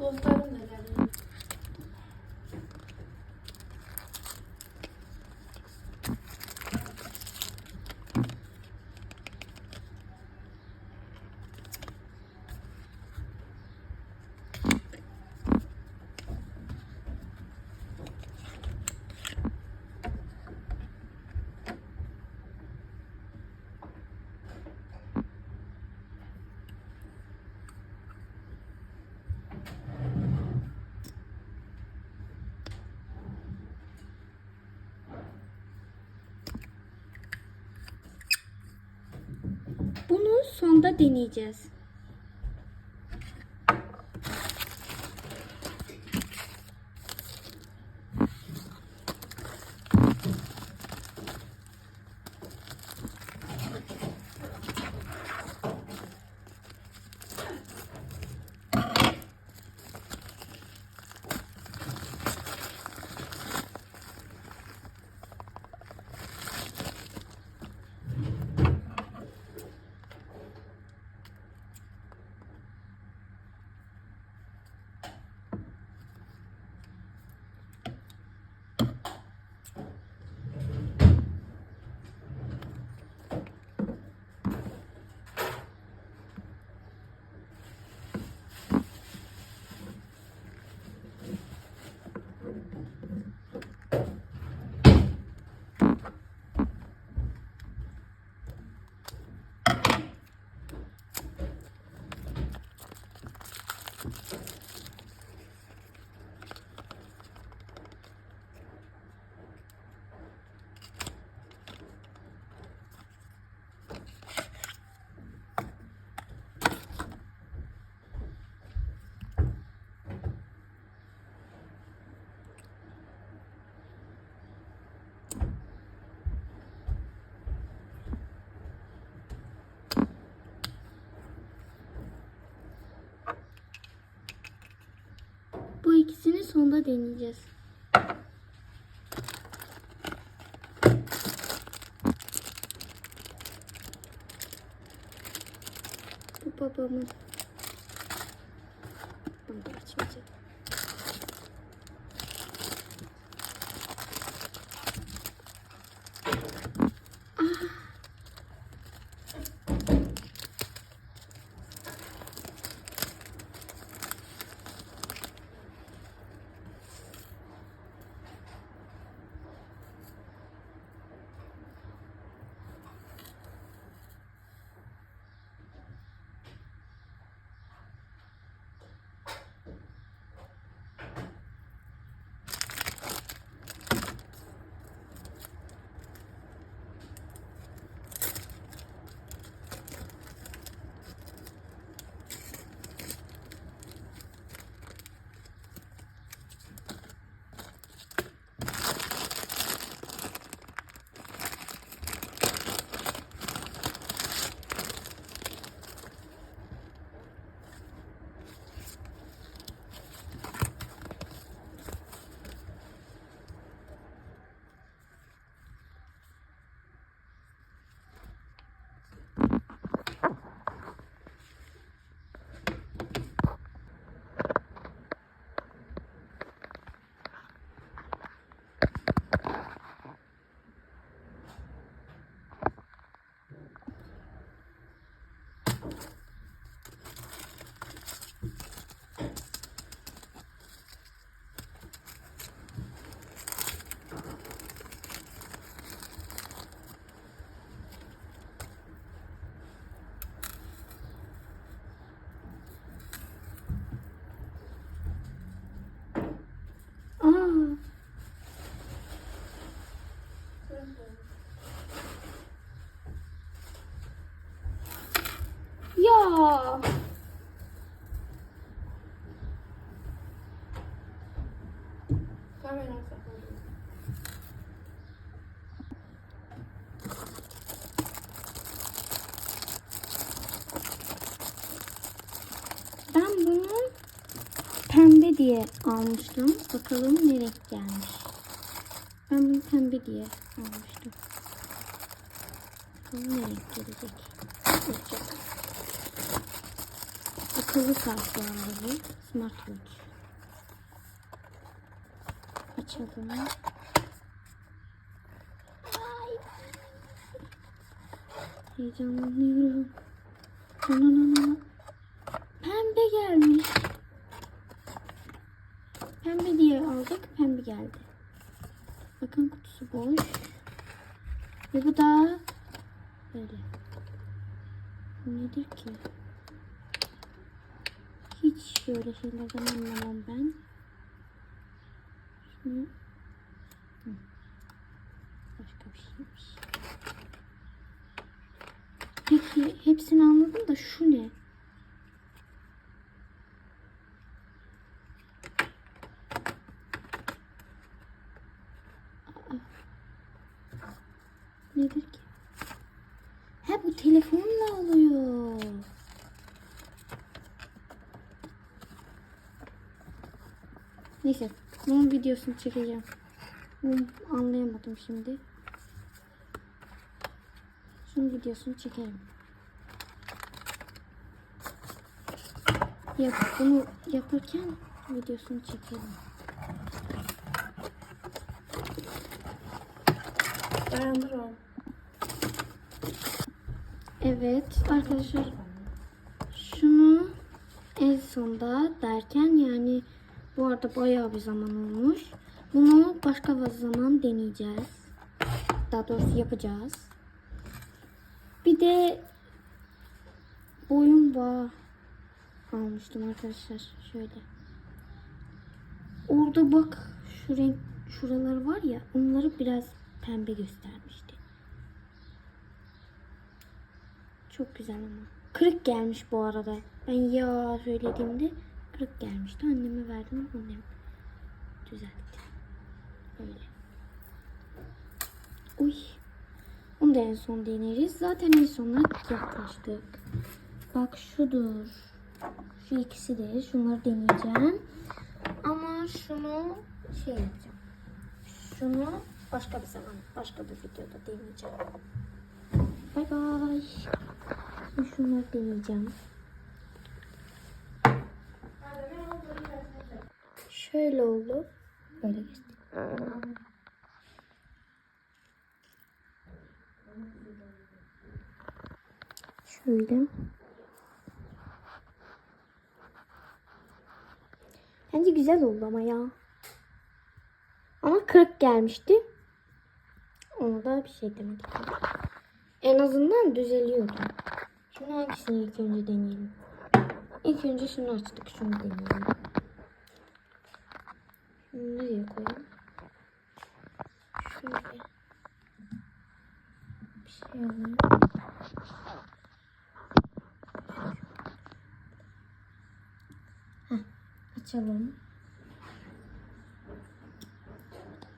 Voltarım da geldi. Sonda deneyeceğiz. Bu ikisini sonda deneyeceğiz. Bu babamın. Aa. Ya. Kamera sakladım. Ben bunu pembe diye almıştım. Bakalım ne renk gelmiş. Ben bunu pembe diye almıştım. Bakalım ne renk gelecek. Bakacağız. Akıllı saat. Smartwatch. Açalım. Heyecanlanıyorum. Nananana. Pembe gelmiş. Aldık. Pembe geldi. Bakın kutusu boş. Ve bu da böyle. Nedir ki? Hiç şöyle şeylerden anlamam ben. Şunu... Başka bir şeymiş. Peki ki hepsini anladım da şu ne? Aa. Nedir ki? Ha bu telefonla oluyor. Neyse bunun videosunu çekeceğim. Bunu anlayamadım şimdi. Şunun videosunu çekelim. Yap, bunu yaparken videosunu çekelim. Dayandır o. Evet arkadaşlar şunu en sonda derken yani bu arada bayağı bir zaman olmuş. Bunu başka bir zaman deneyeceğiz. Daha doğrusu yapacağız. Bir de boyun bağı almıştım arkadaşlar. Şöyle. Orada bak şu renk şuralar var ya onları biraz pembe göstermişti. Çok güzel ama. Kırık gelmiş bu arada. Ben ya söylediğimde kırık gelmişti. Anneme verdim. Annem düzeltti. Öyle. Uy. Onu da en son deneriz. Zaten en sona yaklaştık. Bak şudur. Şu ikisi de. Şunları deneyeceğim. Ama şunu şey yapacağım. Şunu başka bir zaman, başka bir videoda deneyeceğim. Bay bay. Şunları deneyeceğim. Şöyle oldu. Böyle geçti. Şöyle. Bence güzel oldu ama ya. Ama kırık gelmişti. Ona da bir şey demedik. En azından düzeliyordu. Şimdi hangisini ilk önce deneyelim? İlk önce şunu açtık. Şunu deneyelim. Nereye koyayım? Şöyle. Bir şey alayım. Heh, açalım.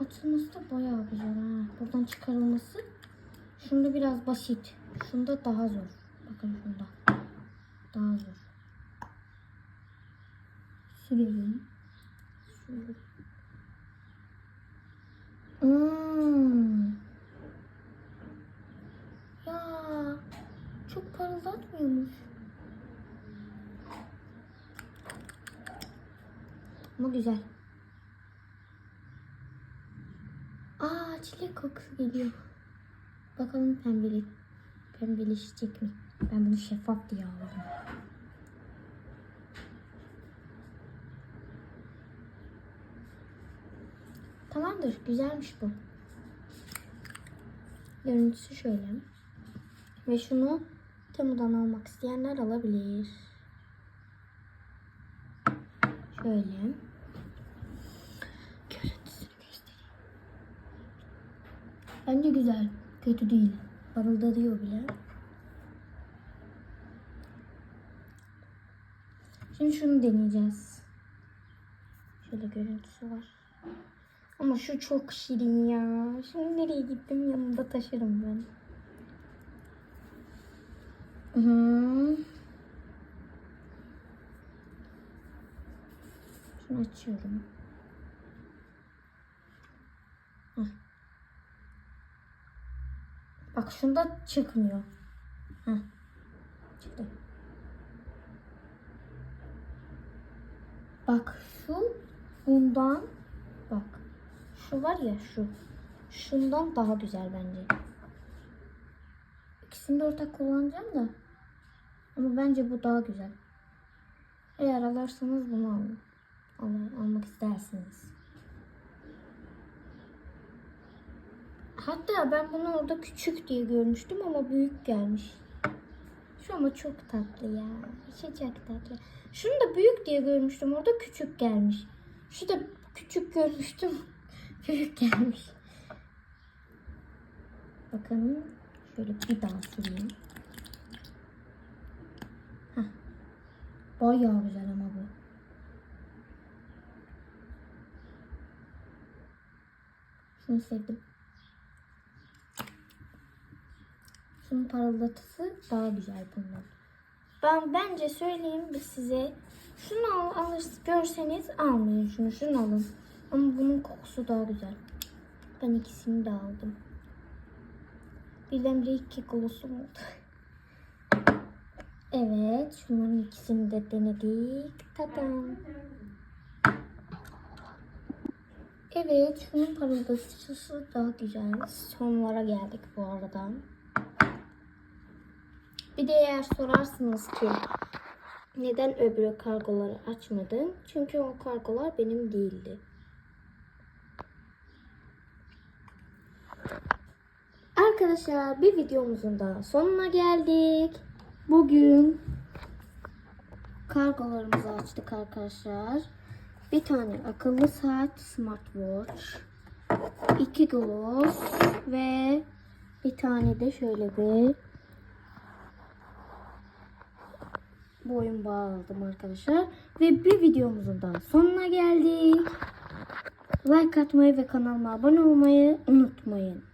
Açılması da bayağı güzel ha. Buradan çıkarılması Şunda biraz basit. Şunda daha zor. Bakın şunda. Daha zor. Sürelim. Şöyle. Hmm. Ya çok parıldatmıyormuş. Ama güzel. Aa çilek kokusu geliyor. Bakalım pembeli, pembeleşecek mi? Ben bunu şeffaf diye aldım. Tamamdır. Güzelmiş bu. Görüntüsü şöyle. Ve şunu Temu'dan almak isteyenler alabilir. Şöyle. Görüntüsünü göstereyim. Bence güzel. Kötü değil. Parıldıyor bile. Şimdi şunu deneyeceğiz. Şöyle görüntüsü var. Ama şu çok şirin ya. Şimdi nereye gittim yanımda taşırım ben. Hı. Şunu açıyorum. Heh. Bak şunda çıkmıyor. Heh. Çıktı. Bak şu bundan. Şu var ya şu. Şundan daha güzel bence. İkisini de ortak kullanacağım da. Ama bence bu daha güzel. Eğer alırsanız bunu alın. Al- almak istersiniz. Hatta ben bunu orada küçük diye görmüştüm ama büyük gelmiş. Şu ama çok tatlı ya. Çok tatlı. Şunu da büyük diye görmüştüm. Orada küçük gelmiş. Şu da küçük görmüştüm. Büyük gelmiş. Bakın şöyle bir daha süreyim. Bayağı güzel ama bu. Şunu sevdim. Şunun parıldatısı daha güzel bundan. Ben bence söyleyeyim size. Şunu al, alır, görseniz almayın şunu. Şunu alın. Ama bunun kokusu daha güzel. Ben ikisini de aldım. Birdenbire iki glossum oldu. Evet, şunların ikisini de denedik. Tadam. Evet, şunun parıldatıcısı daha güzel. Sonlara geldik bu arada. Bir de eğer sorarsınız ki neden öbür kargoları açmadın? Çünkü o kargolar benim değildi. Arkadaşlar bir videomuzun daha sonuna geldik. Bugün kargolarımızı açtık arkadaşlar. Bir tane akıllı saat smartwatch, iki gloss ve bir tane de şöyle bir boyun bağı aldım arkadaşlar. Ve bir videomuzun daha sonuna geldik. Like atmayı ve kanalıma abone olmayı unutmayın.